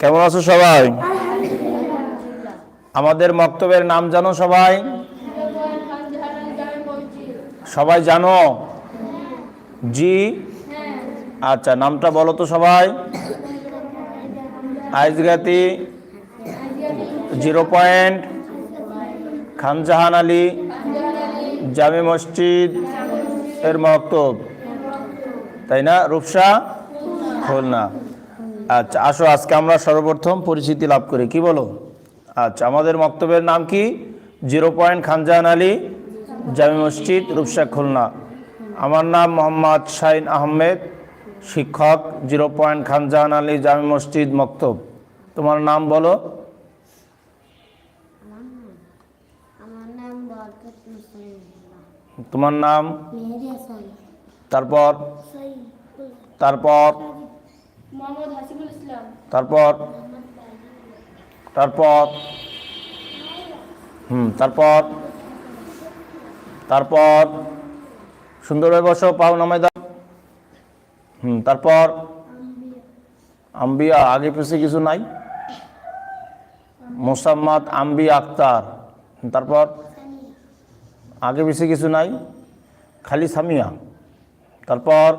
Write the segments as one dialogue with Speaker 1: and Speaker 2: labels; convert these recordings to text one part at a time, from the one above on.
Speaker 1: কেমন আছো সবাই? আমাদের মক্তবের নাম জানো সবাই? সবাই জানো? জি? আচ্ছা নামটা বলো তো সবাই। আইজগাতি জিরো পয়েন্ট, খানজাহান আলী, জামে মসজিদ এর মক্তব। তাই না, রূপসা? খুলনা। আচ্ছা আসো আজকে আমরা সর্বপ্রথম পরিচিতি লাভ করি। কি বলো? আচ্ছা আমাদের মক্তবের নাম কি? জিরো পয়েন্ট খানজাহান আলী জামি মসজিদ রূপসা খুলনা। আমার নাম মোহাম্মদ শাহিন আহমেদ শিক্ষক জিরো পয়েন্ট খানজাহান আলী জামি মসজিদ মক্তব। তোমার নাম বলো। তোমার নাম? তারপর? তারপর? তারপর তারপর, হুম, তারপর তারপর, সুন্দরভাবে বসো, পাও দাও। হুম, তারপর, আম্বিয়া, আগে পিছে কিছু নাই। মোসাম্মদ আম্বিয়া আক্তার। তারপর, আগে পিছে কিছু নাই। খালি সামিয়া। তারপর,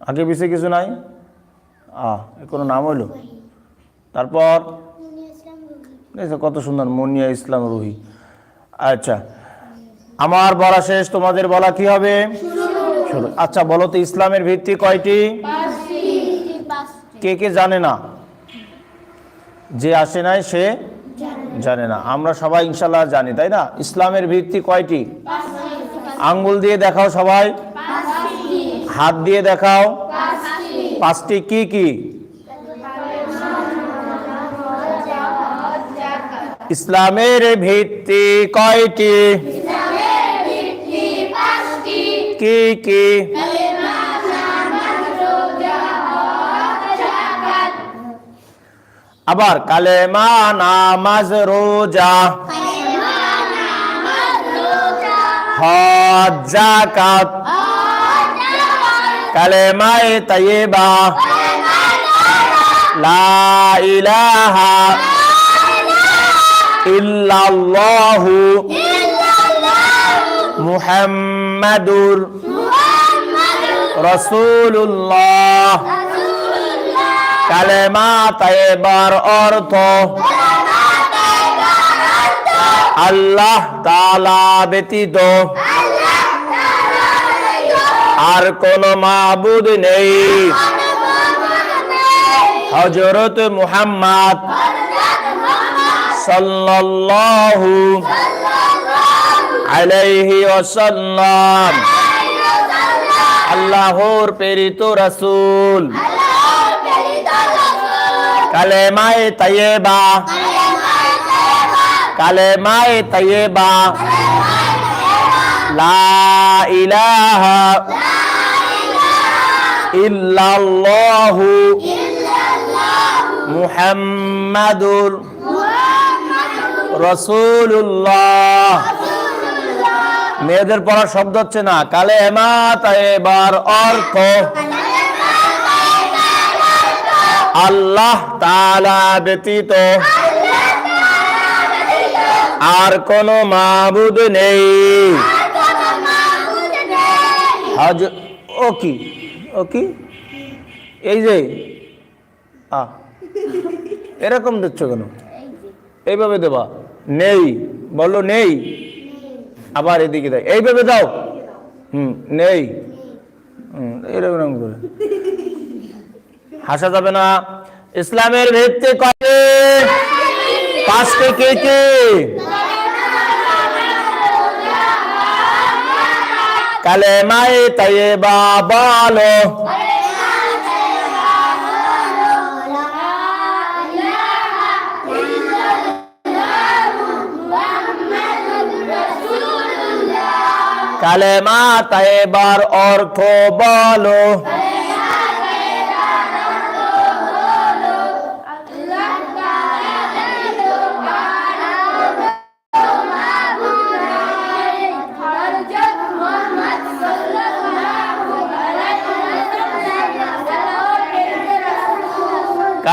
Speaker 1: আগে পিছে কিছু নাই। কোনো নাম হইল? তারপর? কত সুন্দর, মনিয়া ইসলাম রুহি। আচ্ছা আমার বলা শেষ, তোমাদের বলা কি হবে? আচ্ছা বলো তো, ইসলামের ভিত্তি কয়টি? কে কে জানে না? যে আসে নাই, সে জানে না। আমরা সবাই ইনশাল্লাহ জানি, তাই না? ইসলামের ভিত্তি কয়টি? আঙ্গুল দিয়ে দেখাও সবাই। হাত দিয়ে দেখাও। পাঁচটি কি কি ইসলামের ভিত্তি কয়টি কি কি আবার কালেমা নামাজ রোজা হজ জাকাত কালেমায়ে তাইয়্যিবা। লা ইলাহা ইল্লাল্লাহু মুহাম্মাদুর রাসূলুল্লাহ। কালেমা তাইয়্যিবার অর্থ আল্লাহ তাআলা ব্যতীত আর কোন মাবুদ নেই। হজরত মুহাম্মদ সাল্লাল্লাহু আলাইহি ওয়াসাল্লাম, আল্লাহর প্রেরিত রাসূল, কালেমায়ে তাইয়্যিবা কালেমায়ে তাইয়্যিবা, লা ইলাহা ইল্লাল্লাহু মুহাম্মাদুর রাসূলুল্লাহ। মেয়েদের পড়ার শব্দ হচ্ছে না। কালে এবার অর্থ আল্লাহ তালা ব্যতীত আর কোন মাবুদ নেই। হজ ও কি? ও কি? এই যে, আ, এরকম দিচ্ছ কেন? এইভাবে দেবা। নেই, বলল নেই। আবার এদিকে দেয়। এইভাবে দাও। হুম, নেই। এরকম করে। হাসা যাবে না। ইসলামের ভিত্তি কবে পাঁচটি কে কে? কালেমায়ে তাইয়্যিবা বলো। কালেমা তাইবার অর্থ বলো।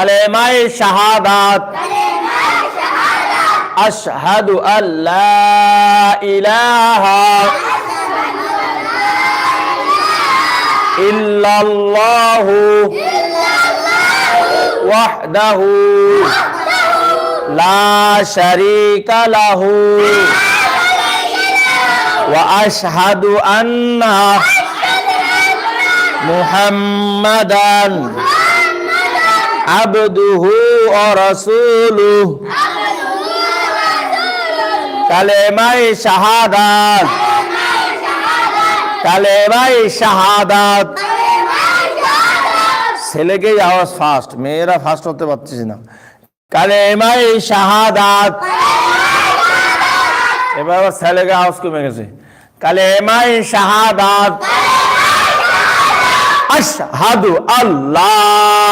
Speaker 1: কালেমাই শাহাদাত আশহাদু আল্লাহ ইলাহা ইল্লাল্লাহু ওয়াহদাহু লা শারীকা লাহু ওয়া আশহাদু আন্না মুহাম্মাদান আবদুহু ওয়া রাসূলুহু কালেমাই শাহাদাত। কালেমাই শাহাদাত। ছেলেকেই আওয়াজ ফাস্ট মেয়েরা ফাস্ট হতে পারছিস না। কালেমাই শাহাদাত। এবার ছেলেকে আওয়াজ কমে গেছে। কালেমাই শাহাদাত। আশহাদু আল্লাহ।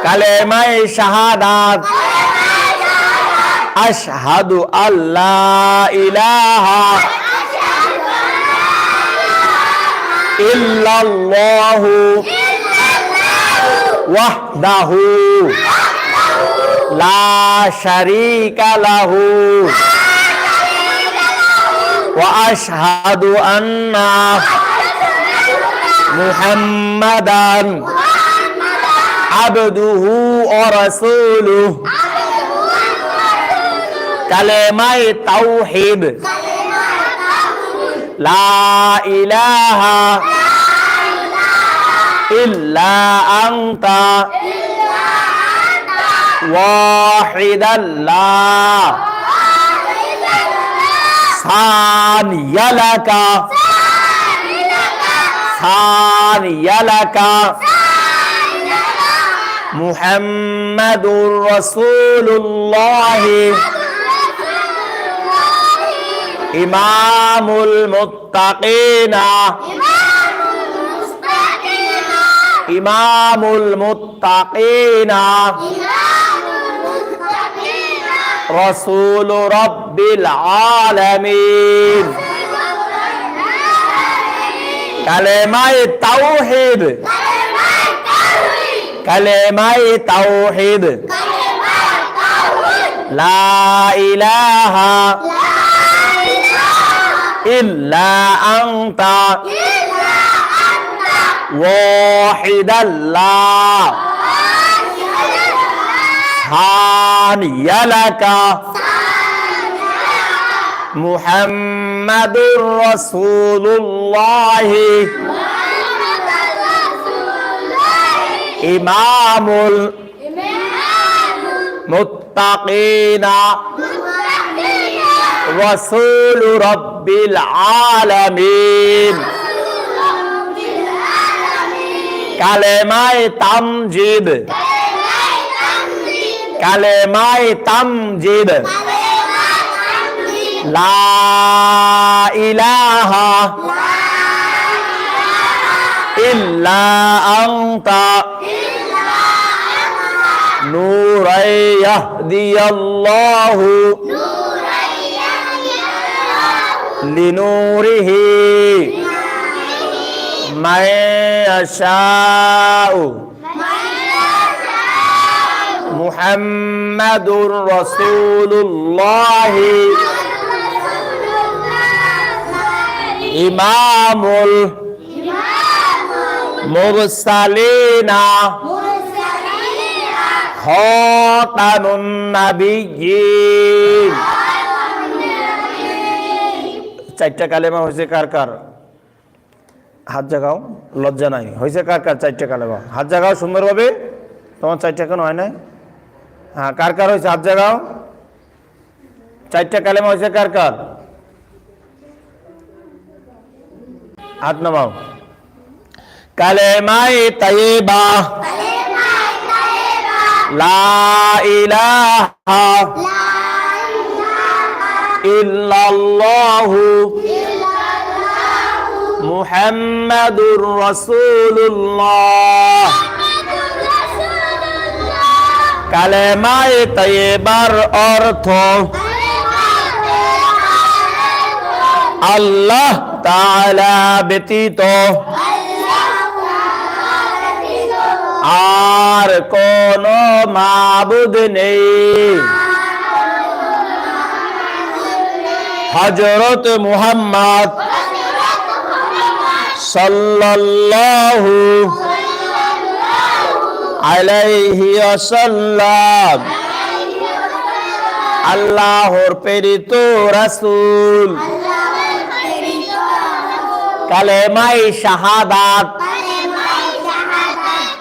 Speaker 1: রাসূলুহু কালেমায়ে শাহাদাত আশহাদু আল্লাহ ইলাহা ইল্লাল্লাহু ওয়াহদাহু লা শারীকা লাহু ওয়া আশহাদু আন্না মুহাম্মাদান আবদুহু ওয়া রাসূলুহু। কালেমায়ে তাওহীদ। লা ইলাহা ইল্লা আনতা ওয়াহিদান লা সানিয়া লাকা। সানিয়া লাকা মুহাম্মাদুর রাসূলুল্লাহ ইমামুল মুত্তাকিনা ইমামুল মুত্তাকিনা রসুল রব্বিল আলামিন কালেমায়ে তাওহীদ কালেমায়ে তাওহীদ। লা ইলাহা ইল্লা আনতা ওয়াহিদান লা হানিয়া লাকা মুহাম্মাদুর রাসূলুল্লাহ। ইমামুল মুত্তাকিনা রাসূল রব্বিল আলামিন। কালেমায়ে তামজিদ। কালেমায়ে তামজিদ। লা ইলাহা ইল্লা আনতা নূরাই ইয়াহদিয়াল্লাহু লিনুরিহি মান ইয়াশাউ মুহাম্মাদুর রাসূলুল্লাহ ইমামুল মুরসালিনা। খাতামুন নাবিয়্যিন চারটা কালেমা হয়েছে কার কার? হাত জাগাও লজ্জা নাই। হয়েছে কার কার চারটা কালেমা? হাত জাগাও সুন্দরভাবে। তোমার চারটা কেন হয় নাই? হ্যাঁ কার কার হয়েছে? হাত জাগাও। চারটা কালেমা হয়েছে কার কার? হাত নামাও। কালেমাই তাইবা লা ইলাহা ইল্লাল্লাহু মুহাম্মাদুর রাসূলুল্লাহ কালেমায়ে তৈবার অর্থ আল্লাহ তাআলা ব্যতীত আর কোন মাবুদ নেই। হজরত মুহাম্মদ সাল্লাল্লাহু আলাইহি ওয়াসাল্লাম আল্লাহর প্রেরিত রাসূল কালেমাই শাহাদাত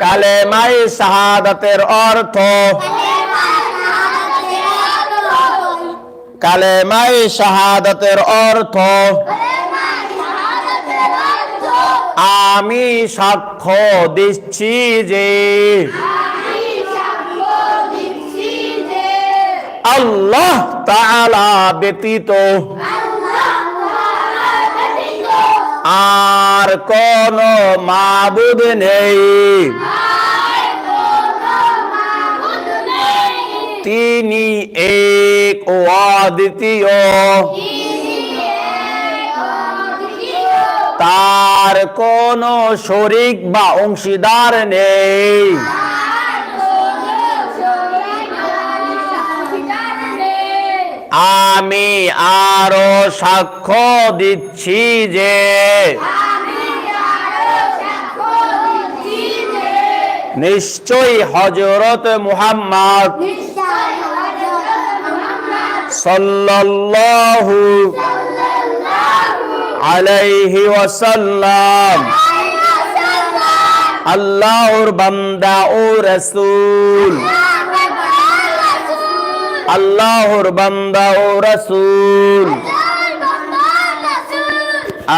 Speaker 1: কালেমাই শাহাদাতের অর্থ। কালেমাই শাহাদাতের অর্থ। আমি সাক্ষ্য দিচ্ছি যে আল্লাহ তাআলা ব্যতীত আর কোন মাবুদ নেই। তিনি এক ও অদ্বিতীয়। তার কোন শরিক বা অংশীদার নেই। আমি আরও সাক্ষ্য দিচ্ছি যে নিশ্চয়ই হজরত মুহাম্মদ সাল্লাল্লাহু আলাইহি ওয়াসাল্লাম, আল্লাহর বান্দা ও রাসূল। আল্লাহর বান্দা ও রাসূল।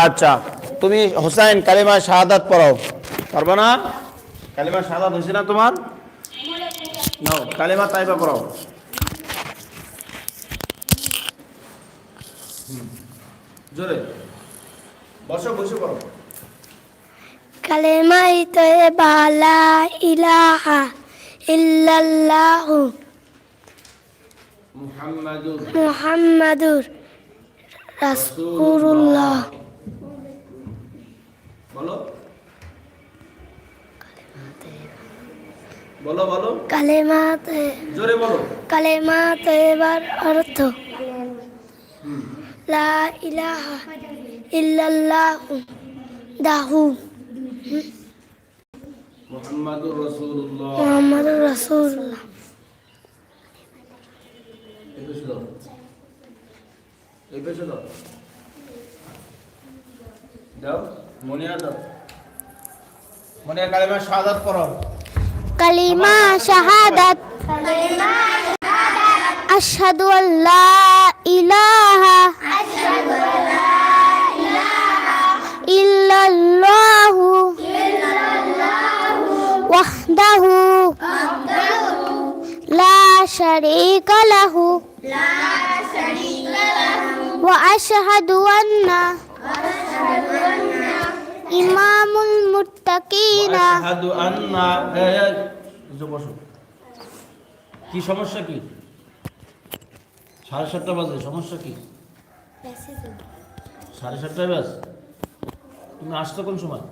Speaker 1: আচ্ছা তুমি হোসেন কালিমা শাহাদাত পড়াও। পারবে না? কালিমা শাহাদাত হয়েছে না তোমার? নাও কালিমা তাইবা পড়াও। জোরে। বসো, বসে পড়ো।
Speaker 2: কালেমাই তয়বা লা ইলাহা ইল্লাল্লাহু
Speaker 1: মুহাম্মাদুর
Speaker 2: রাসূলুল্লাহ।
Speaker 1: বলো। বলো বলো।
Speaker 2: কালেমাতে।
Speaker 1: জোরে বলো।
Speaker 2: কালেমা তয়বার অর্থ। লা ইলাহা ইল্লাল্লাহু দাহু।
Speaker 1: মুহাম্মাদুর রাসূলুল্লাহ।
Speaker 2: মুহাম্মাদুর রাসূলুল্লাহ।
Speaker 1: এই পেছনে দাও এই পেছনে দাও দাও মনিয়া দাও মনিয়া কালেমা শাহাদাত পড়ো।
Speaker 2: কালিমা শাহাদাত। আশহাদু আল্লা ইলাহা। ইল্লাল্লাহু। ওয়াহদাহু। লা শারীকা লাহু। ওয়া আশহাদু আন্না ইমামুল মুত্তাকিনা
Speaker 1: আশহাদু আন্না এই, এই, বুঝো বসো। কি সমস্যা কি? সাড়ে সাতটা বাজে সমস্যা কি? সাড়ে সাতটায় ব্যাস তুমি আসতো কোন সময়?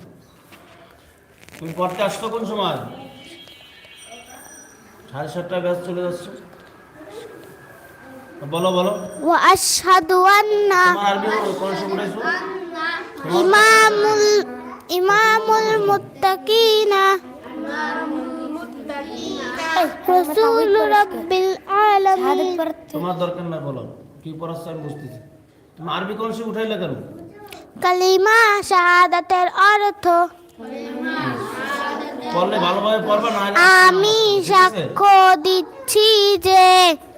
Speaker 1: তুমি পড়তে আসতো কোন সময়? সাড়ে সাতটায় ব্যাস চলে যাচ্ছে। বলো বলো।
Speaker 2: আন্না ইমামুল ইমামুল মুত্তাকিনা। রাসূল রাব্বিল আলামিন।
Speaker 3: তোমার দরকার নাই বলো। কি আমি বুঝতেছি। তুমি আরবি কোন সে উঠাইলে কেন?
Speaker 2: কালিমা শাহাদাতের অর্থ।
Speaker 3: পড়লে ভালোভাবে পড়বা না
Speaker 2: আমি সাক্ষ্য দিচ্ছি যে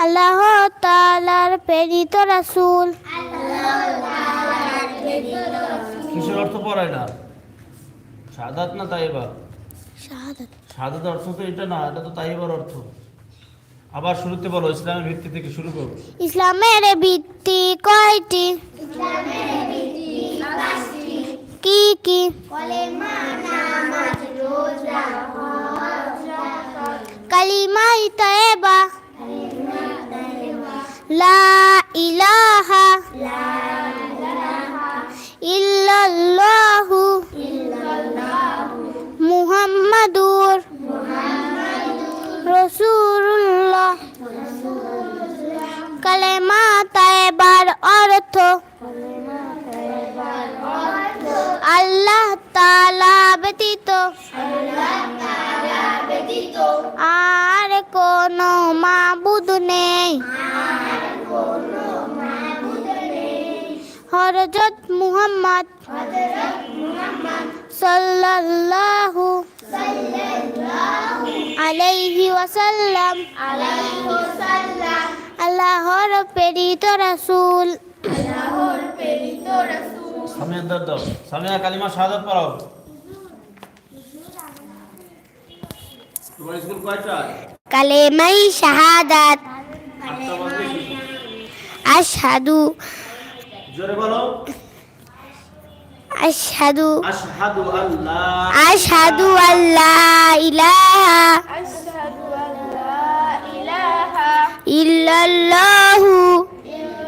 Speaker 2: আল্লাহ তালার প্রেরিত রাসুল।
Speaker 3: কিসের অর্থ পড়ায় না? সাদাত না তাইবা?
Speaker 2: শাহাদাত।
Speaker 3: সাদাত অর্থ তো এটা না এটা তো তাইবার অর্থ। আবার শুরুতে বলো ইসলামের ভিত্তি থেকে শুরু করো।
Speaker 2: ইসলামের ভিত্তি কয়টি? কি কি? কালিমাই তয়বা লা ইলাহা ইল্লাল্লাহু মুহাম্মাদুর রসুল্লাহ কালেমা তাইবার অর্থ আল্লাহ তালা ব্যতীত আর কোন মাবুদ নেই। হরজত মুহাম্মদ সাল্লাল্লাহু আলাইহি ওয়াসাল্লাম। আল্লাহর প্রেরিত রাসূল।
Speaker 3: সামিয়া দাও। সামিয়া কালিমা শাহাদাত পড়াও। তোমার স্কুল কয়টা?
Speaker 2: কালেমাই শাহাদাত। আশহাদু।
Speaker 3: জোরে বলো।
Speaker 2: আশহাদু।
Speaker 3: আশহাদু আল্লাহ।
Speaker 2: আশহাদু আল্লাহ ইলাহা। ইল্লাল্লাহু।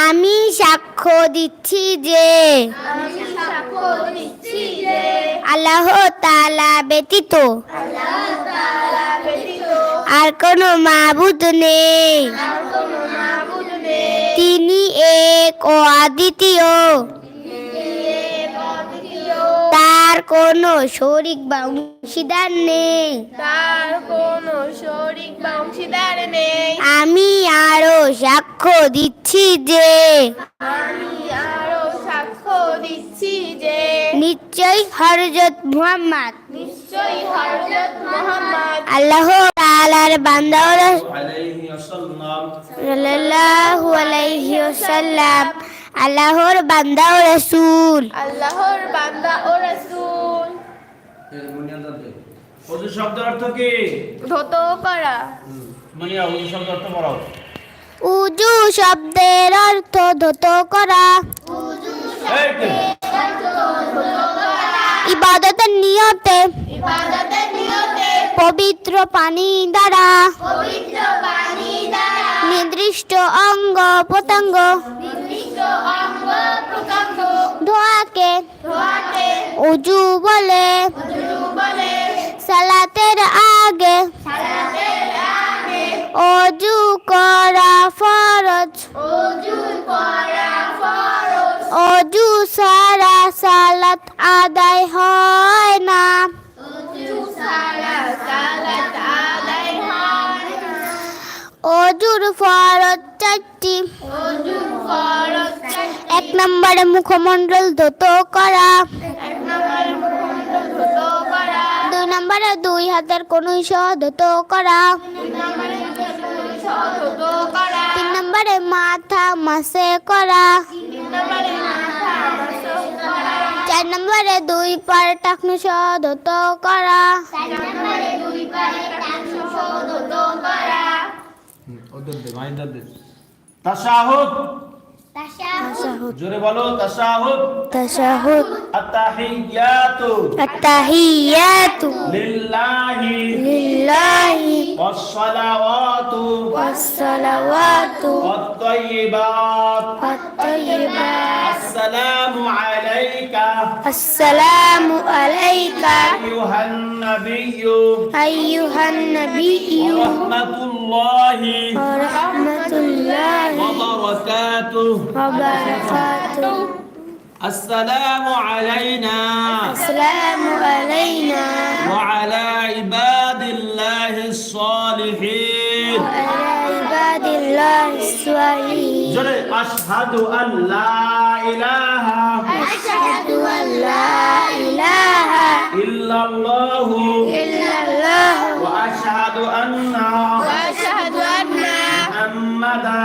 Speaker 2: আমি সাক্ষ্য দিচ্ছি যে আল্লাহ তালা ব্যতীত আর কোনো মাবুদ নেই। তিনি এক ও আদ্বিতীয় তার কোনো শরিক বা অংশীদার নেই।
Speaker 4: তার কোনো শরিক বা অংশীদার নেই।
Speaker 2: আমি আরও সাক্ষ্য দিচ্ছি যে
Speaker 4: আমি আরও সাক্ষ্য দিচ্ছি যে
Speaker 2: নিশ্চয় হরজত মুহাম্মদ।
Speaker 4: নিশ্চয়ই হযরত মুহাম্মদ।
Speaker 2: আল্লাহ তাআলার বান্দা ও রাসূল
Speaker 3: আলাইহি ওয়াসাল্লাম।
Speaker 2: সাল্লাল্লাহু আলাইহি ওয়াসাল্লাম আল্লাহর বান্দা ও রাসূল।
Speaker 4: আল্লাহর বান্দা ও রাসূল।
Speaker 3: ওজু শব্দ অর্থ কি?
Speaker 4: ধত করা।
Speaker 3: মনিয়া ওজু শব্দ অর্থ পড়াও।
Speaker 2: উজু শব্দের অর্থ ধত করা। ইবাদতের নিয়তে।
Speaker 4: ইবাদতের নিয়তে।
Speaker 2: পবিত্র পানি দ্বারা নির্দিষ্ট অঙ্গ প্রত্যঙ্গ ধোয়াকে উজু বলে সালাতের আগে অজু করা ফরজ
Speaker 4: করা ফরজ
Speaker 2: অজু সারা সালাত আদায় হয় না। অজুর ফরজ চারটি এক নম্বরে মুখমণ্ডল ধুত করা। দুই নম্বরে দুই হাতের কনুই সহ করা।
Speaker 4: তিন নম্বরে
Speaker 2: মাথা মাসে করা।
Speaker 4: নম্বরে করা করা।
Speaker 2: চার
Speaker 3: চার নম্বরে দুই পারে টাকনু সদত করা।
Speaker 1: ওদের দে মাইন্ডার দে। তাশাহুদ জোরে বলো তাশাহুদ।
Speaker 3: তাশাহুদ।
Speaker 1: আত-তাহিয়াতু
Speaker 3: আত-তাহিয়াতু
Speaker 1: লিল্লাহি।
Speaker 3: লিল্লাহি।
Speaker 1: ওয়াস-সালাওয়াতু। ওয়াস-সালাওয়াতু।
Speaker 3: আত-তাইয়িবাত আত-তাইয়িবাত
Speaker 1: وبركاته. السلام علينا.
Speaker 3: السلام علينا.
Speaker 1: وعلى عباد الله الصالحين.
Speaker 3: وعلى عباد الله الصالحين.
Speaker 1: أشهد أن لا إله
Speaker 3: أشهد أن لا إله
Speaker 1: إلا الله.
Speaker 3: إلا الله.
Speaker 1: وأشهد أن
Speaker 2: أشهد أن
Speaker 1: محمدا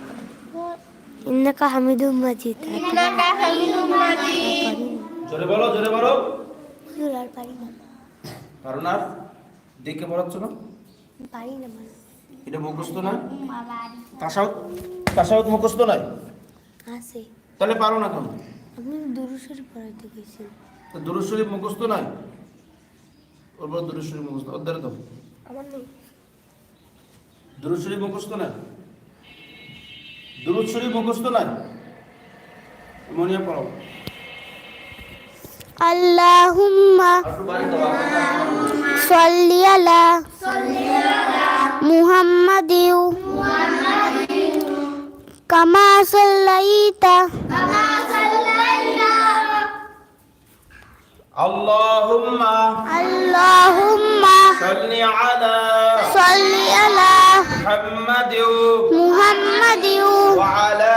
Speaker 3: ইন্নাকা হামিদুম
Speaker 1: মাজিদ। ইন্নাকা হামিদুম মাজিদ। জোরে বলো জোরে বলো।
Speaker 3: হুজুর আর পারি না।
Speaker 1: কারণ আর দেখে পড়াচ্ছ না
Speaker 3: পারি না।
Speaker 1: এটা মুখস্থ না? তাসাউদ তাসাউদ মুখস্থ নাই?
Speaker 3: আছে।
Speaker 1: তাহলে পারো না কেন?
Speaker 3: আমি দুরুশরী পড়াইতে
Speaker 1: গেছি। দুরুশরী মুখস্থ নাই? ওর বড় দুরুশরী মুখস্থ ওর দ্বারা দাও।
Speaker 3: আমার নেই।
Speaker 1: দুরুশরী মুখস্থ নাই? দুরুদ শরীফ মুখস্থ নাই? মনে পড়ো
Speaker 3: আল্লাহুম্মা সাল্লি আলা মুহাম্মাদিউ
Speaker 2: কামা সাল্লাইতা
Speaker 1: আল্লাহুম্মা
Speaker 3: আল্লাহুম্মা
Speaker 1: صل على
Speaker 3: صل على
Speaker 1: محمد
Speaker 3: محمد
Speaker 1: وعلى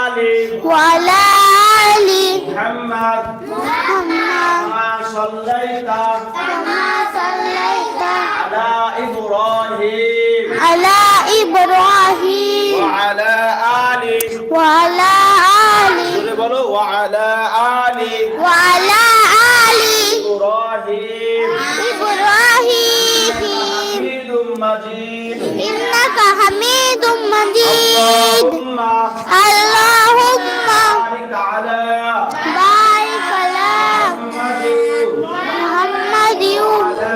Speaker 1: آل
Speaker 3: وعلى آل
Speaker 1: محمد.
Speaker 3: محمد.
Speaker 1: كما صليت
Speaker 3: كما صليت
Speaker 1: على إبراهيم.
Speaker 3: على إبراهيم.
Speaker 1: وعلى آل
Speaker 3: وعلى آل
Speaker 1: وعلى آل
Speaker 3: وعلى آل
Speaker 1: إبراهيم. مجيد
Speaker 3: إنك حميد مجيد
Speaker 1: اللهم
Speaker 3: اللهم
Speaker 1: بارك على
Speaker 3: بارك على
Speaker 1: محمد
Speaker 3: محمد
Speaker 1: وعلى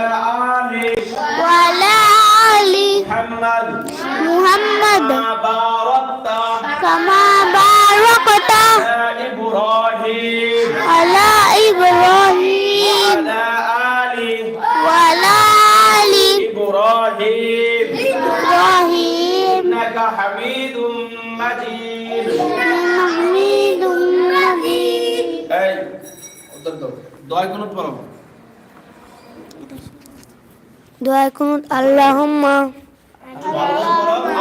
Speaker 1: آل
Speaker 3: وعلى آل
Speaker 1: محمد
Speaker 3: محمد
Speaker 1: كما দোয়া কুনুত পড়ো
Speaker 3: দোয়া কুনুত আল্লাহুম্মা।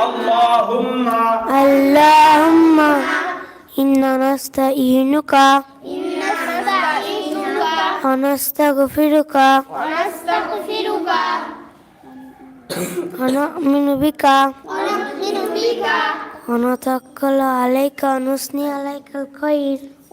Speaker 2: আল্লাহুম্মা।
Speaker 3: আল্লাহুম্মা। ইন্না নাস্তাঈনুকা। ইন্না নাস্তাঈনুকা
Speaker 1: ওয়া নাস্তাগফিরুকা। ওয়া নাস্তাগফিরুকা বিকা। বিকা আলাইকা নুসনি আলাইকাল
Speaker 3: খায়র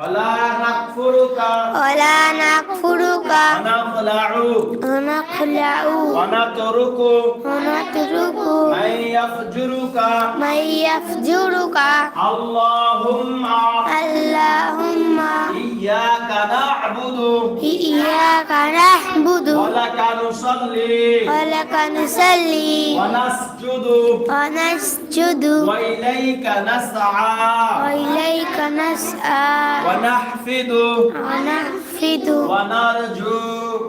Speaker 1: ولا نكفرك
Speaker 3: ولا نكفرك
Speaker 1: ونخلع
Speaker 3: ونخلع
Speaker 1: ونترك
Speaker 3: ونترك
Speaker 1: من يفجرك
Speaker 3: من يفجرك
Speaker 1: اللهم
Speaker 3: اللهم
Speaker 1: إياك نعبد.
Speaker 3: إياك نعبد.
Speaker 1: ولك نصلي.
Speaker 3: ولك نصلي.
Speaker 1: ونسجد.
Speaker 3: ونسجد.
Speaker 1: وإليك نسعى.
Speaker 3: وإليك نسعى.
Speaker 1: ونحفد.
Speaker 3: ونحفد.
Speaker 1: ونرجو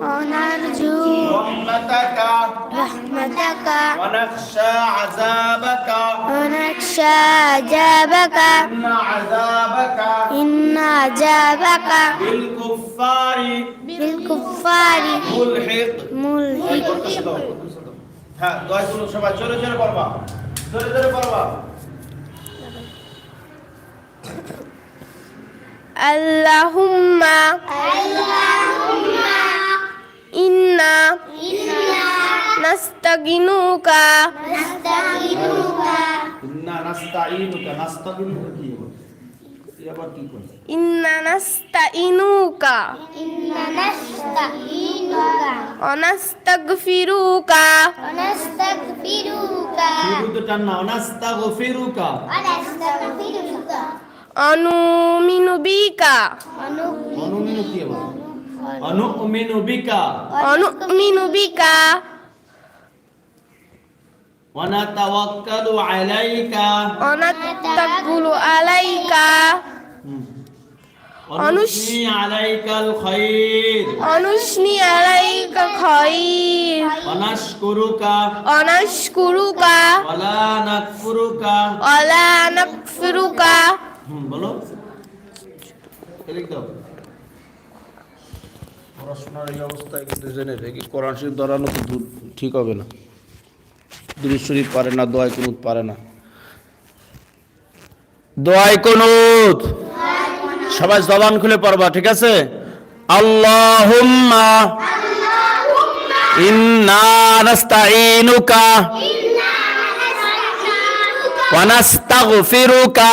Speaker 3: ونرجو
Speaker 1: رحمتك
Speaker 3: رحمتك
Speaker 1: ونخشى عذابك
Speaker 3: ونخشى عذابك
Speaker 1: إن عذابك
Speaker 3: إن عذابك
Speaker 1: بالكفار
Speaker 3: بالكفار
Speaker 1: ملحق
Speaker 3: ملحق
Speaker 1: হ্যাঁ দয় করুন সবাই জোরে জোরে পড়বা জোরে জোরে পড়বা
Speaker 4: আল্লাহুম্মা আল্লাহুম্মা
Speaker 1: ইন্না ইন্না নাস্তাগিনুকা নাস্তাগিনুকা ইন্না নাস্তাইনুকা নাস্তাগিনুকা কি হবে অনাস্তাগফিরুকা।
Speaker 3: অনাস্তাগফিরুকা
Speaker 4: ونؤمن بك
Speaker 1: অনুমিনু কি হবে অনুমিনু বিকা
Speaker 4: ونؤمن بك
Speaker 1: ونتوكل عليك
Speaker 4: ونتكل عليك
Speaker 1: ونثني عليك الخير
Speaker 4: ونثني عليك خير
Speaker 1: ونشكرك
Speaker 4: ونشكرك
Speaker 1: ولا نكفرك
Speaker 4: ولا نكفرك
Speaker 1: হুম বলো। লিখ দাও। পড়াশোনার এই অবস্থায় কিন্তু জেনে রেখে কোরআন শরীফ ধরানো তো ঠিক হবে না। দুরুদ শরীফ পারে না দোয়াই কুনুত পারে না। দোয়াই কুনুত। সবাই জবান খুলে পড়বা ঠিক আছে? আল্লাহুম্মা ইন্না নাস্তাইনুকা ওয়া নাস্তাগফিরুকা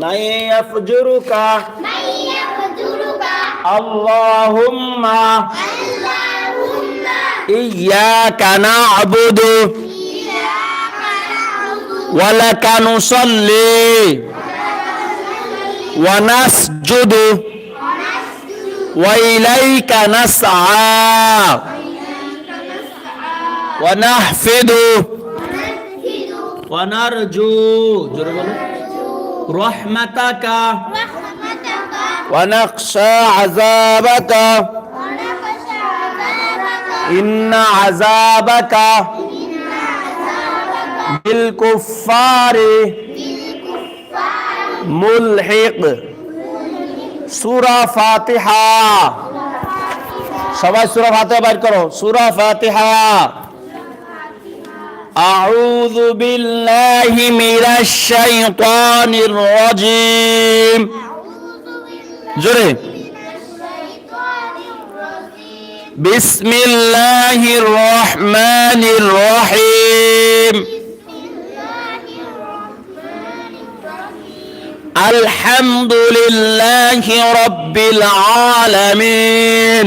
Speaker 1: من يفجرك؟ من يفجرك اللهم اللهم إياك نعبد ولك نصلي ونسجد وإليك نسعى ونحفد ونرجو. رحمتك ونخشى عذابك إن عذابك بالكفار ملحق سورة فاتحة সবাই সূরা ফাতিহা বাইর করো সূরা ফাতিহা أعوذ بالله من الشيطان الرجيم. جري. بسم الله الرحمن الرحيم. الحمد لله رب العالمين.